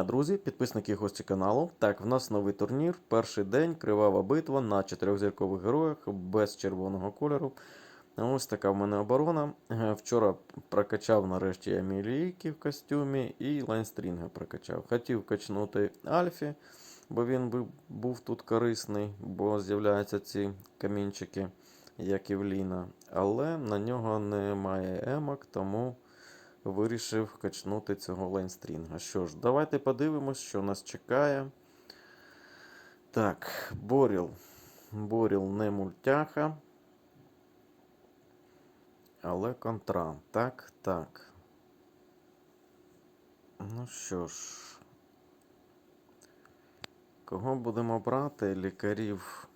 дня, друзі, підписники гості каналу. Так, в нас новий турнір. Перший день, кривава битва на чотирьохзіркових героях без червоного кольору. Ось така в мене оборона. Е, Вчора прокачав нарешті я Мілійки в костюмі і Лайнстрінга прокачав. Хотів качнути Альфі, бо він був тут корисний, бо з'являються ці камінчики, як і в Ліна. Але на нього немає емок, тому вирішив качнути цього лайнстрінга. Що ж, давайте подивимось, що нас чекає. Так, Боріл. Боріл не мультяха. Але контра. Так, так. Ну що ж. Кого будемо брати? Лікарів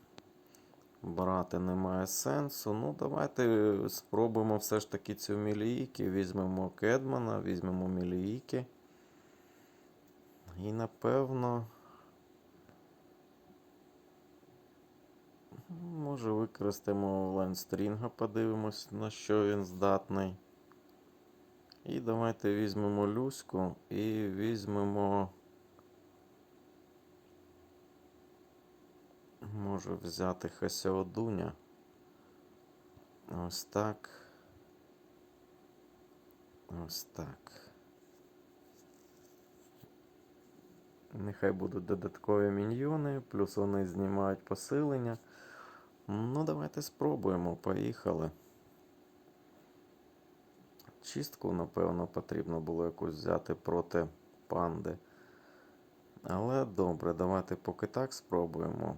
брати немає сенсу. Ну, давайте спробуємо все ж таки цю Мілійки. Візьмемо Кедмана, візьмемо Мілійки. І напевно. Може використаємо Лайнстрінга, подивимось, на що він здатний. І давайте візьмемо Люську і візьмемо. Можу взяти Хасяодуня. Ось так. Ось так. Нехай будуть додаткові міньйони, плюс вони знімають посилення. Ну, давайте спробуємо. Поїхали. Чистку, напевно, потрібно було якусь взяти проти панди. Але добре, давайте поки так спробуємо.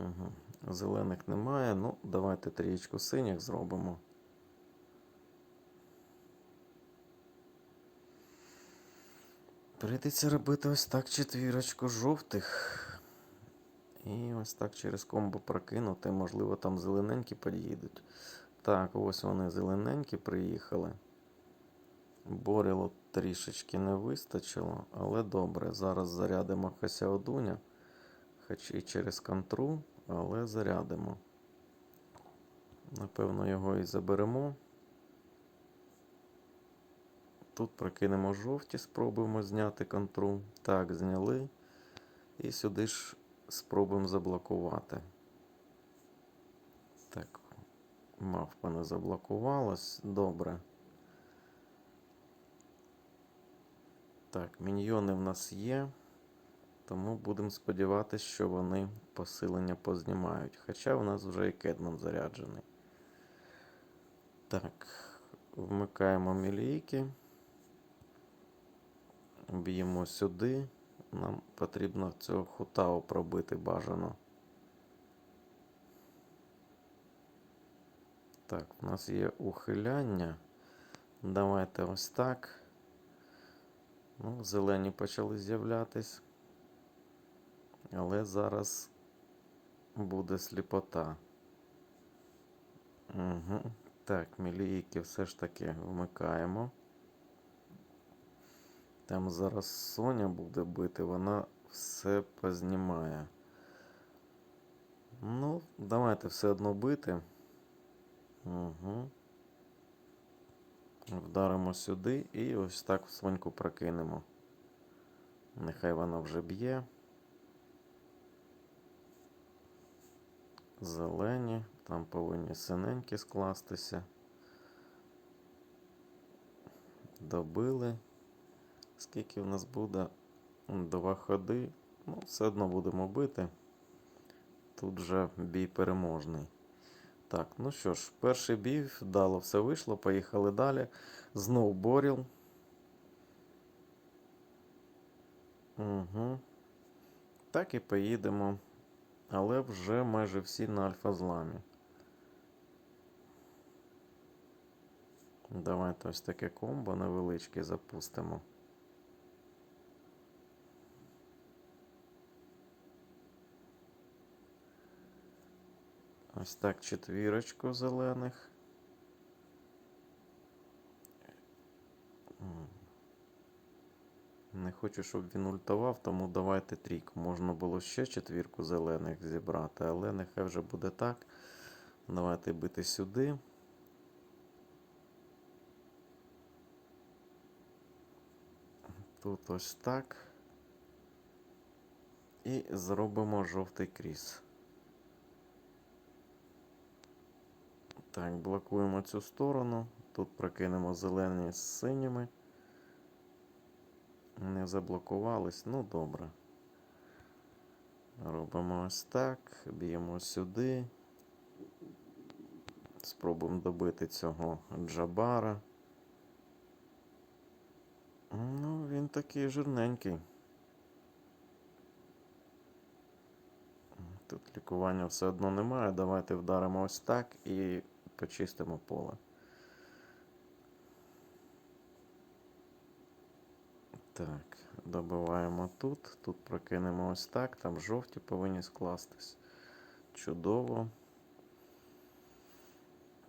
Угу. Зелених немає. Ну, давайте трієчку синіх зробимо. Прийдеться робити ось так четвірочку жовтих. І ось так через комбо прокинути. Можливо, там зелененькі під'їдуть. Так, ось вони зелененькі приїхали. Боріло трішечки не вистачило, але добре. Зараз зарядимо Хасяодуня. Хоч і через контру, але зарядимо. Напевно, його і заберемо. Тут прокинемо жовті, спробуємо зняти контру. Так, зняли. І сюди ж спробуємо заблокувати. Так, мавпа не заблокувалась. Добре. Так, міньйони в нас є. Тому будемо сподіватися, що вони посилення познімають. Хоча у нас вже і кедман заряджений. Так, вмикаємо мілійки. Б'ємо сюди. Нам потрібно цього хутау пробити бажано. Так, у нас є ухиляння. Давайте ось так. Ну, зелені почали з'являтись. Але зараз буде сліпота. Угу. Так, мілійки все ж таки вмикаємо. Там зараз Соня буде бити, вона все познімає. Ну, давайте все одно бити. Угу. Вдаримо сюди і ось так соньку прокинемо. Нехай вона вже б'є. Зелені, там повинні синенькі скластися. Добили. Скільки в нас буде? Два ходи. Ну, все одно будемо бити. Тут вже бій переможний. Так, ну що ж, перший бій, вдало все вийшло. Поїхали далі. Знов Боріл. Угу. Так і поїдемо. Але вже майже всі на альфа-зламі. Давайте ось таке комбо невеличке запустимо. Ось так четвірочку зелених. Не хочу, щоб він ультував, тому давайте трік. Можна було ще четвірку зелених зібрати, але нехай вже буде так. Давайте бити сюди. Тут ось так. І зробимо жовтий кріс. Так, блокуємо цю сторону. Тут прокинемо зелені з синіми. Не заблокувались, ну добре. Робимо ось так, б'ємо сюди. Спробуємо добити цього джабара. Ну, він такий жирненький. Тут лікування все одно немає. Давайте вдаримо ось так і почистимо поле. Так, добиваємо тут. Тут прокинемо ось так. Там жовті повинні скластись. Чудово.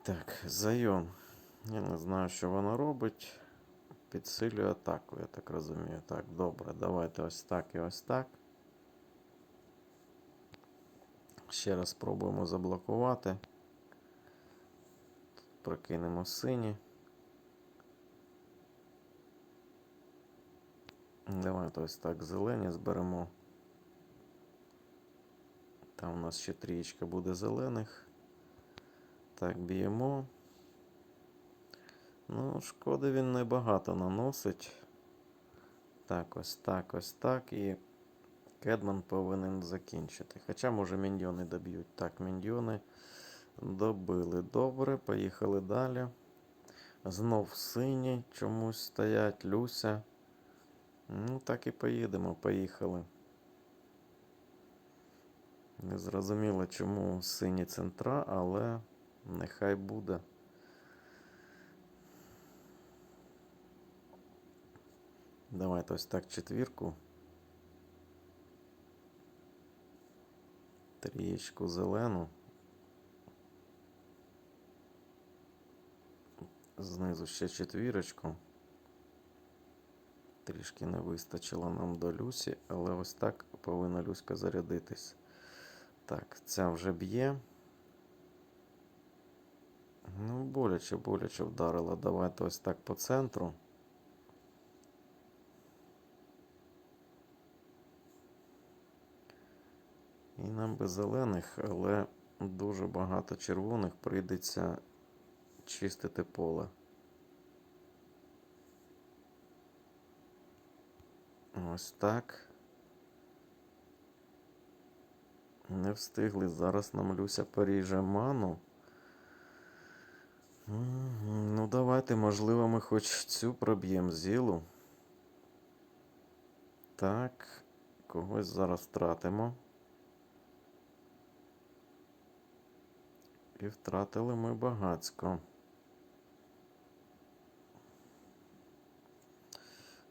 Так, Зайон. Я не знаю, що вона робить. Підсилює атаку, я так розумію. Так, добре, давайте ось так і ось так. Ще раз спробуємо заблокувати. Тут прокинемо сині. Давайте ось так зелені зберемо. Там у нас ще трієчка буде зелених. Так, б'ємо. Ну, шкоди він небагато наносить. Так, ось так, ось так. І Кедман повинен закінчити. Хоча, може, міньйони доб'ють. Так, міньйони добили. Добре, поїхали далі. Знов сині чомусь стоять, Люся. Ну, так і поїдемо, поїхали. Не зрозуміло, чому сині центра, але нехай буде. Давайте ось так четвірку. Трієчку зелену. Знизу ще четвірочку. Трішки не вистачило нам до Люсі, але ось так повинна Люська зарядитись. Так, ця вже б'є. Ну, боляче, боляче вдарила. Давайте ось так по центру. І нам без зелених, але дуже багато червоних прийдеться чистити поле. Ось так. Не встигли. Зараз нам Люся поріже ману. Ну, давайте, можливо, ми хоч цю проб'ємо зілу. Так, когось зараз втратимо. І втратили ми багацько.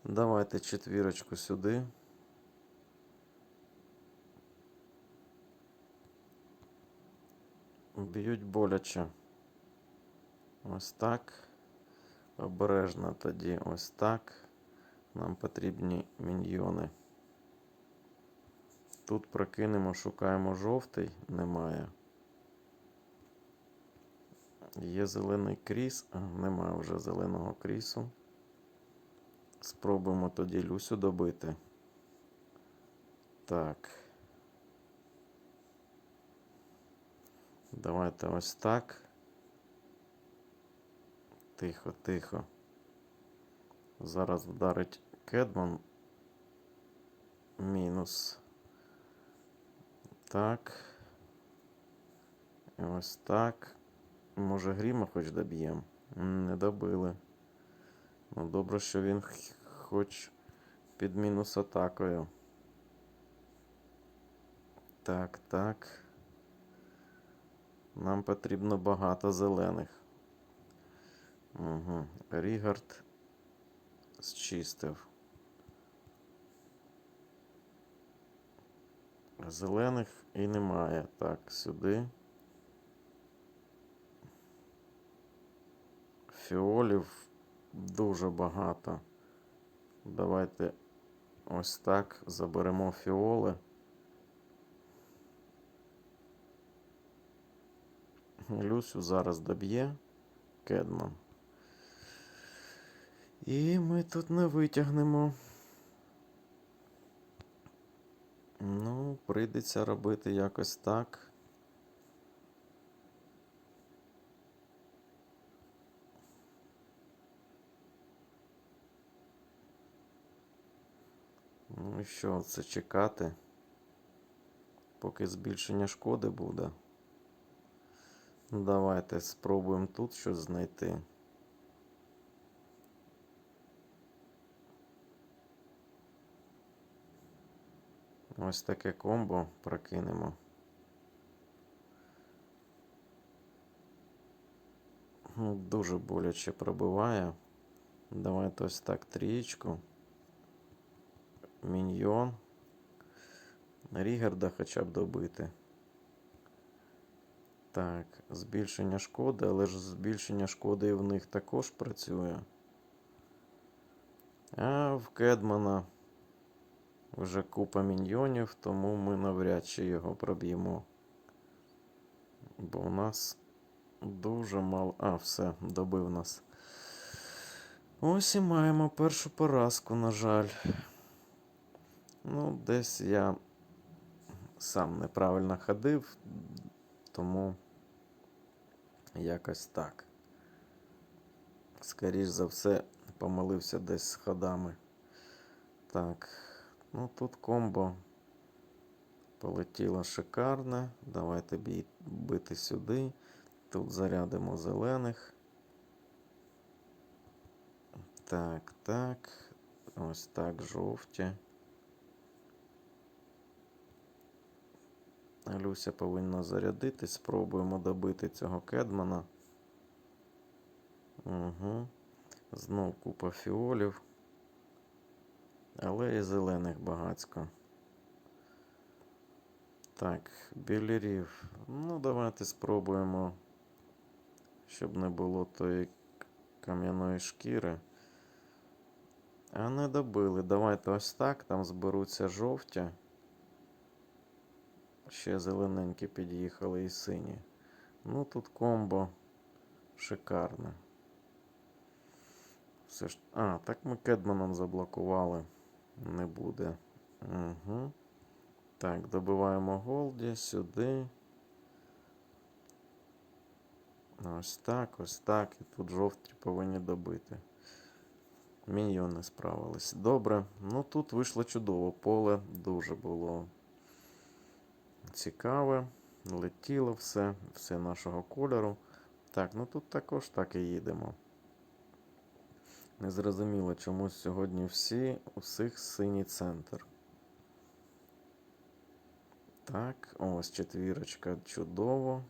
Давайте четвірочку сюди. Б'ють боляче. Ось так. Обережно тоді ось так. Нам потрібні міньйони. Тут прокинемо, шукаємо жовтий, немає. Є зелений кріс, немає вже зеленого крісу. Спробуємо тоді Люсю добити. Так. Давайте ось так. Тихо, тихо. Зараз вдарить Кедман. Мінус. Так. І ось так. Може, гріма хоч доб'ємо? Не добили. Ну, добре, що він хоч під мінус атакою. Так, так. Нам потрібно багато зелених. Угу. Рігард зчистив. Зелених і немає. Так, сюди. Фіолів дуже багато. Давайте ось так заберемо фіоли. Люсю зараз доб'є кедман. І ми тут не витягнемо. Ну, прийдеться робити якось так. Ну що, це чекати, поки збільшення шкоди буде. Ну, Давайте спробуємо тут щось знайти. Ось таке комбо прокинемо. Ну, Дуже боляче пробиває. Давайте ось так трієчку. Міньйон. Рігарда хоча б добити. Так, збільшення шкоди, але ж збільшення шкоди і в них також працює. А в Кедмана вже купа міньйонів, тому ми навряд чи його проб'ємо. Бо у нас дуже мало. А, все, добив нас. Ось і маємо першу поразку, на жаль. Ну, десь я сам неправильно ходив, тому якось так. Скоріш за все, помилився десь з ходами. Так, ну тут комбо полетіло шикарне. Давайте бити сюди. Тут зарядимо зелених. Так, так. Ось так, жовті. Люся повинна зарядитись. Спробуємо добити цього кедмана. Угу. Знов купа фіолів. Але і зелених багацько. Так, білірів. Ну, давайте спробуємо, щоб не було тої кам'яної шкіри. А не добили. Давайте ось так. Там зберуться жовті. Ще зелененькі під'їхали і сині. Ну тут комбо шикарне. Все ж. А, так ми Кедманом заблокували. Не буде. Угу. Так, добиваємо Голді сюди. Ось так, ось так. І тут жовті повинні добити. Міньйони справились. Добре. Ну тут вийшло чудово. Поле дуже було цікаве. Летіло все, все нашого кольору. Так, ну тут також так і їдемо. Незрозуміло, чомусь сьогодні всі, у всіх синій центр. Так, ось четвірочка чудово.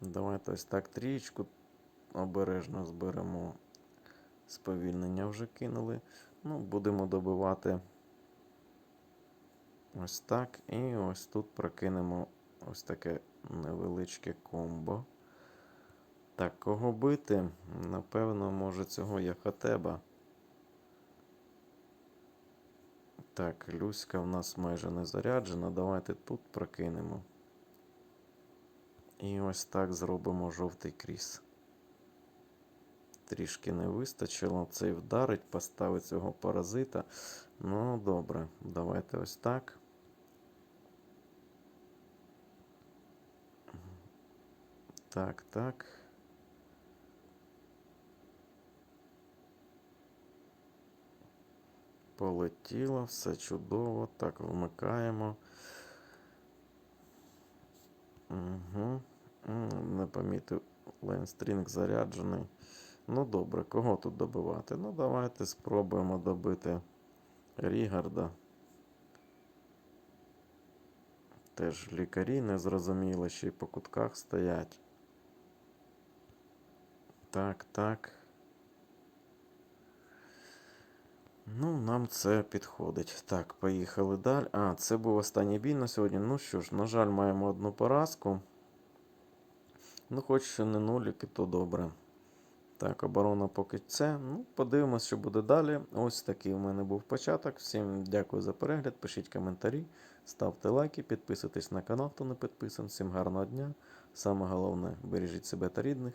Давайте ось так трієчку обережно зберемо. Сповільнення вже кинули. Ну, будемо добивати ось так. І ось тут прокинемо ось таке невеличке комбо. Так, кого бити? Напевно, може цього Яхатеба. Так, Люська в нас майже не заряджена. Давайте тут прокинемо. І ось так зробимо жовтий кріс. Трішки не вистачило. Цей вдарить, поставить цього паразита. Ну, добре, давайте ось так. Так, так. Полетіло, все чудово. Так, вмикаємо. Угу. Не помітив лейнстрінг заряджений. Ну добре, кого тут добивати? Ну, давайте спробуємо добити Рігарда. Теж лікарі не зрозуміли, ще й по кутках стоять. Так, так. Ну, нам це підходить. Так, поїхали далі. А, це був останній бій на сьогодні. Ну що ж, на жаль, маємо одну поразку. Ну, хоч ще не нуліки, то добре. Так, оборона поки це. Ну, подивимось, що буде далі. Ось такий у мене був початок. Всім дякую за перегляд. Пишіть коментарі, ставте лайки, підписуйтесь на канал, хто не підписаний. Всім гарного дня. Саме головне, бережіть себе та рідних.